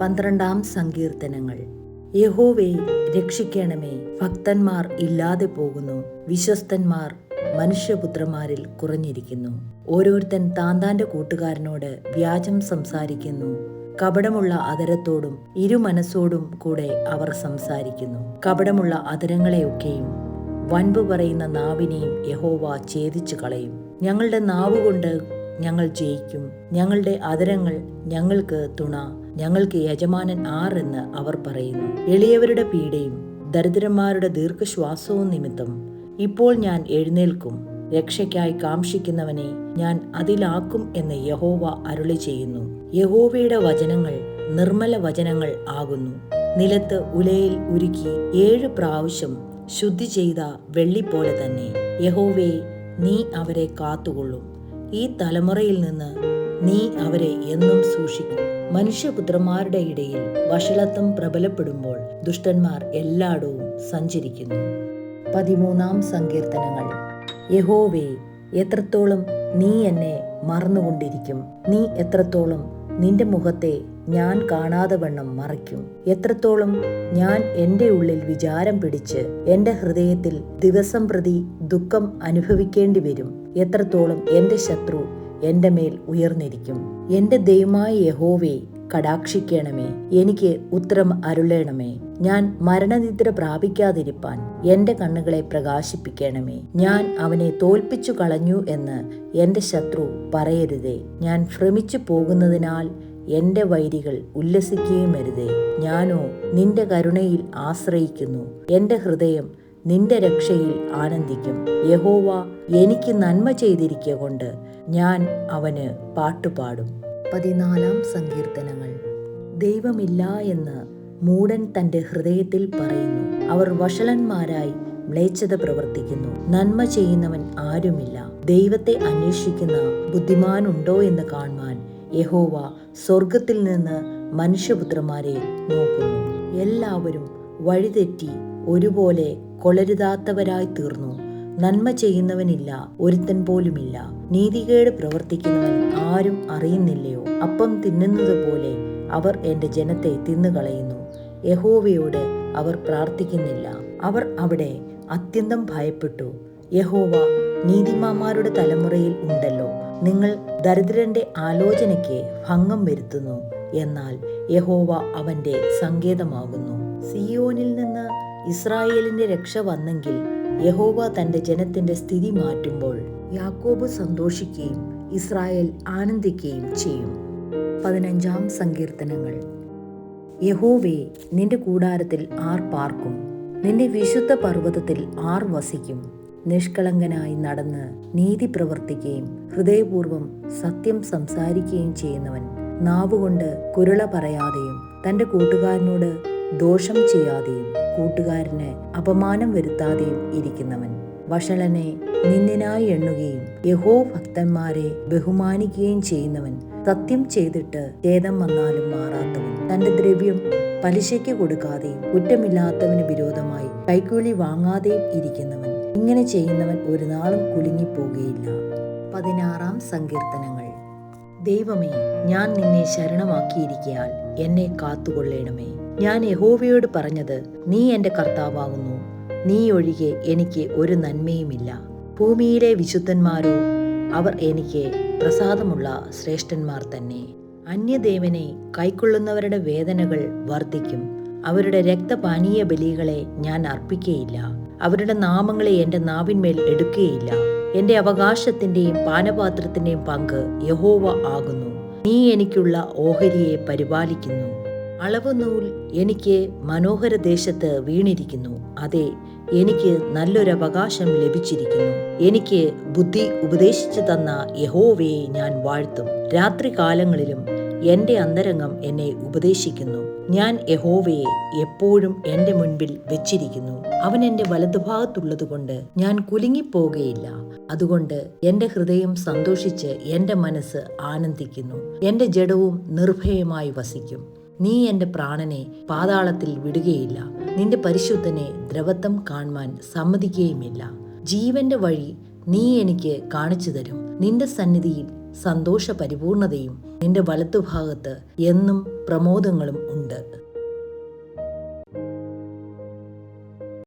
പന്ത്രണ്ടാം സങ്കീർത്തനങ്ങൾ. യഹോവേ രക്ഷിക്കണമേ. ഭക്തന്മാർ ഇല്ലാതെ പോകുന്നു. വിശ്വസ്തന്മാർ മനുഷ്യപുത്രന്മാരിൽ കുറഞ്ഞിരിക്കുന്നു. ഓരോരുത്തൻ താന്താന്റെ കൂട്ടുകാരനോട് വ്യാജം സംസാരിക്കുന്നു. കപടമുള്ള അതരത്തോടും ഇരുമനസ്സോടും കൂടെ അവർ സംസാരിക്കുന്നു. കപടമുള്ള അതരങ്ങളെയൊക്കെയും വൻപ് പറയുന്ന നാവിനെയും യഹോവ ഛേദിച്ചു കളയും ഞങ്ങളുടെ നാവുകൊണ്ട് ഞങ്ങൾ ജയിക്കും. ഞങ്ങളുടെ അതരങ്ങൾ ഞങ്ങൾക്ക് തുണ. ഞങ്ങൾക്ക് യജമാനൻ ആർ എന്ന് അവർ പറയുന്നു. എളിയവരുടെ പീഡയും ദരിദ്രന്മാരുടെ ദീർഘശ്വാസവും നിമിത്തം. ഇപ്പോൾ ഞാൻ എഴുന്നേൽക്കും. രക്ഷയ്ക്കായി കാംക്ഷിക്കുന്നവനെ ഞാൻ അതിലാക്കും എന്ന് യഹോവ അരുളി ചെയ്യുന്നു. യഹോവയുടെ വചനങ്ങൾ നിർമ്മല വചനങ്ങൾ ആകുന്നു. നിലത്ത് ഉലയിൽ ഉരുക്കി ഏഴ് പ്രാവശ്യം ശുദ്ധി ചെയ്ത വെള്ളി പോലെ തന്നെ. യഹോവേ നീ അവരെ കാത്തുകൊള്ളും. ഈ തലമുറയിൽ നിന്ന് നീ അവരെ എന്നും സൂക്ഷിക്കും. മനുഷ്യപുത്രന്മാരുടെ ഇടയിൽ വഷളത്വം പ്രബലപ്പെടുമ്പോൾ ദുഷ്ടന്മാർ എല്ലായിടവും സഞ്ചരിക്കുന്നു. പതിമൂന്നാം സങ്കീർത്തനങ്ങൾ. യഹോവേ എത്രത്തോളം നീ എന്നെ മറന്നുകൊണ്ടിരിക്കും. നീ എത്രത്തോളം നിന്റെ മുഖത്തെ ഞാൻ കാണാതെ വണ്ണം മറയ്ക്കും. എത്രത്തോളം ഞാൻ എന്റെ ഉള്ളിൽ വിചാരം പിടിച്ച് എന്റെ ഹൃദയത്തിൽ ദിവസം പ്രതി ദുഃഖം അനുഭവിക്കേണ്ടി വരും. എത്രത്തോളം എന്റെ ശത്രു എന്റെ മേൽ ഉയർന്നിരിക്കും. എന്റെ ദൈവമായ യഹോവേ കടാക്ഷിക്കണമേ. എനിക്ക് ഉത്തരം അരുളേണമേ. ഞാൻ മരണനിദ്ര പ്രാപിക്കാതിരിപ്പാൻ എന്റെ കണ്ണുകളെ പ്രകാശിപ്പിക്കണമേ. ഞാൻ അവനെ തോൽപ്പിച്ചു കളഞ്ഞു എന്ന് എന്റെ ശത്രു പറയരുതേ. ഞാൻ ഭ്രമിച്ചു പോകുന്നതിനാൽ എന്റെ വൈരികൾ ഉല്ലസിക്കുകയും അരുതേ. ഞാനോ നിന്റെ കരുണയിൽ ആശ്രയിക്കുന്നു. എന്റെ ഹൃദയം നിന്റെ രക്ഷയിൽ ആനന്ദിക്കും. യഹോവ എനിക്ക് നന്മ ചെയ്തിരിക്കുക കൊണ്ട് ഞാൻ അവന് പാട്ടുപാടും. പതിനാലാം സങ്കീർത്തനങ്ങൾ. ദൈവമില്ല എന്ന് മൂടൻ തന്റെ ഹൃദയത്തിൽ പറയുന്നു. അവർ വഷളന്മാരായി മ്ലേച്ഛത പ്രവർത്തിക്കുന്നു. നന്മ ചെയ്യുന്നവൻ ആരുമില്ല. ദൈവത്തെ അന്വേഷിക്കുന്ന ബുദ്ധിമാനുണ്ടോ എന്ന് കാണുവാൻ യഹോവ സ്വർഗത്തിൽ നിന്ന് മനുഷ്യപുത്രന്മാരെ നോക്കുന്നു. എല്ലാവരും വഴിതെറ്റി ഒരുപോലെ കൊളരുതാത്തവരായി തീർന്നു. നന്മ ചെയ്യുന്നവനില്ല ഒരുത്തൻ പോലുമില്ല. നീതികേട് പ്രവർത്തിക്കുന്നവൻ ആരും അറിയുന്നില്ലയോ? അപ്പം തിന്നുന്നത് പോലെ അവർ എന്റെ ജനത്തെ തിന്നുകളയുന്നു. യഹോവയോട് അവർ പ്രാർത്ഥിക്കുന്നില്ല. അവർ അവിടെ അത്യന്തം ഭയപ്പെട്ടു. യഹോവ നീതിമാന്മാരുടെ തലമുറയിൽ ഉണ്ടല്ലോ. നിങ്ങൾ ദരിദ്രന്റെ ആലോചനയ്ക്ക് ഭംഗം വരുത്തുന്നു. എന്നാൽ യഹോവ അവന്റെ സങ്കേതമാകുന്നു. സിയോനിൽ നിന്ന് ഇസ്രായേലിന്റെ രക്ഷ വന്നെങ്കിൽ യഹോവ തന്റെ ജനത്തിന്റെ സ്ഥിതി മാറ്റുമ്പോൾ യാക്കോബ് സന്തോഷിക്കുകയും ഇസ്രായേൽ ആനന്ദിക്കുകയും ചെയ്യും. പതിനഞ്ചാം സങ്കീർത്തനങ്ങൾ. യഹോവേ നിന്റെ കൂടാരത്തിൽ ആർ പാർക്കും. നിന്റെ വിശുദ്ധ പർവതത്തിൽ ആർ വസിക്കും. നിഷ്കളങ്കനായി നടന്ന് നീതി പ്രവർത്തിക്കുകയും ഹൃദയപൂർവം സത്യം സംസാരിക്കുകയും ചെയ്യുന്നവൻ നാവുകൊണ്ട് കുരുള പറയാതെയും തന്റെ കൂട്ടുകാരനോട് ദോഷം ചെയ്യാതെയും കൂട്ടുകാരന് അപമാനം വരുത്താതെയും ഇരിക്കുന്നവൻ. വഷളനെ നിന്ദിനായി എണ്ണുകയും യഹോ ഭക്തന്മാരെ ബഹുമാനിക്കുകയും ചെയ്യുന്നവൻ സത്യം ചെയ്തിട്ട് ഛേദം വന്നാലും മാറാത്തവൻ. തന്റെ ദ്രവ്യം പലിശയ്ക്ക് കൊടുക്കാതെയും കുറ്റമില്ലാത്തവന് വിരോധമായി കൈക്കൂലി വാങ്ങാതെയും ഇരിക്കുന്നവൻ. ഇങ്ങനെ ചെയ്യുന്നവൻ ഒരു നാളും കുലുങ്ങിപ്പോകുകയില്ല. പതിനാറാം സങ്കീർത്തനങ്ങൾ. ദൈവമേ ഞാൻ നിന്നെ ശരണമാക്കിയിരിക്കയാൽ എന്നെ കാത്തുകൊള്ളേണമേ. ഞാൻ യഹോവയോട് പറഞ്ഞത് നീ എന്റെ കർത്താവാകുന്നു. നീ ഒഴികെ എനിക്ക് ഒരു നന്മയുമില്ല. ഭൂമിയിലെ വിശുദ്ധന്മാരോ അവർ എനിക്ക് പ്രസാദമുള്ള ശ്രേഷ്ഠന്മാർ തന്നെ. അന്യദേവനെ കൈക്കൊള്ളുന്നവരുടെ വേദനകൾ വർദ്ധിക്കും. അവരുടെ രക്തപാനീയ ബലികളെ ഞാൻ അർപ്പിക്കുകയില്ല അവരുടെ നാമങ്ങളെ എന്റെ നാവിന്മേൽ എടുക്കുകയില്ല എന്റെ അവകാശത്തിന്റെയും പാനപാത്രത്തിന്റെയും പങ്ക് യഹോവ ആകുന്നു. നീ എനിക്കുള്ള ഓഹരിയെ പരിപാലിക്കുന്നു. അളവ് നൂൽ എനിക്ക് മനോഹര ദേശത്ത് വീണിരിക്കുന്നു. അതെ എനിക്ക് നല്ലൊരു അവകാശം ലഭിച്ചിരിക്കുന്നു. എനിക്ക് ബുദ്ധി ഉപദേശിച്ചു തന്ന യഹോവയെ ഞാൻ വാഴ്ത്തും. രാത്രികാലങ്ങളിലും എന്റെ അന്തരംഗം എന്നെ ഉപദേശിക്കുന്നു. ഞാൻ യഹോവയെ എപ്പോഴും എന്റെ മുൻപിൽ വെച്ചിരിക്കുന്നു. അവൻ എന്റെ വലതുഭാഗത്തുള്ളതുകൊണ്ട് ഞാൻ കുലുങ്ങിപ്പോകുകയില്ല അതുകൊണ്ട് എന്റെ ഹൃദയം സന്തോഷിച്ച് എന്റെ മനസ്സ് ആനന്ദിക്കുന്നു. എന്റെ ജഡവും നിർഭയമായി വസിക്കും. നീ എന്റെ പ്രാണനെ പാതാളത്തിൽ വിടുകയില്ല. നിന്റെ പരിശുദ്ധനെ ദ്രവത്വം കാണുവാൻ സമ്മതിക്കുകയുമില്ല. ജീവന്റെ വഴി നീ എനിക്ക് കാണിച്ചു തരും. നിന്റെ സന്നിധിയിൽ സന്തോഷ പരിപൂർണതയും നിന്റെ വലത്തുഭാഗത്ത് എന്നും പ്രമോദങ്ങളും ഉണ്ട്.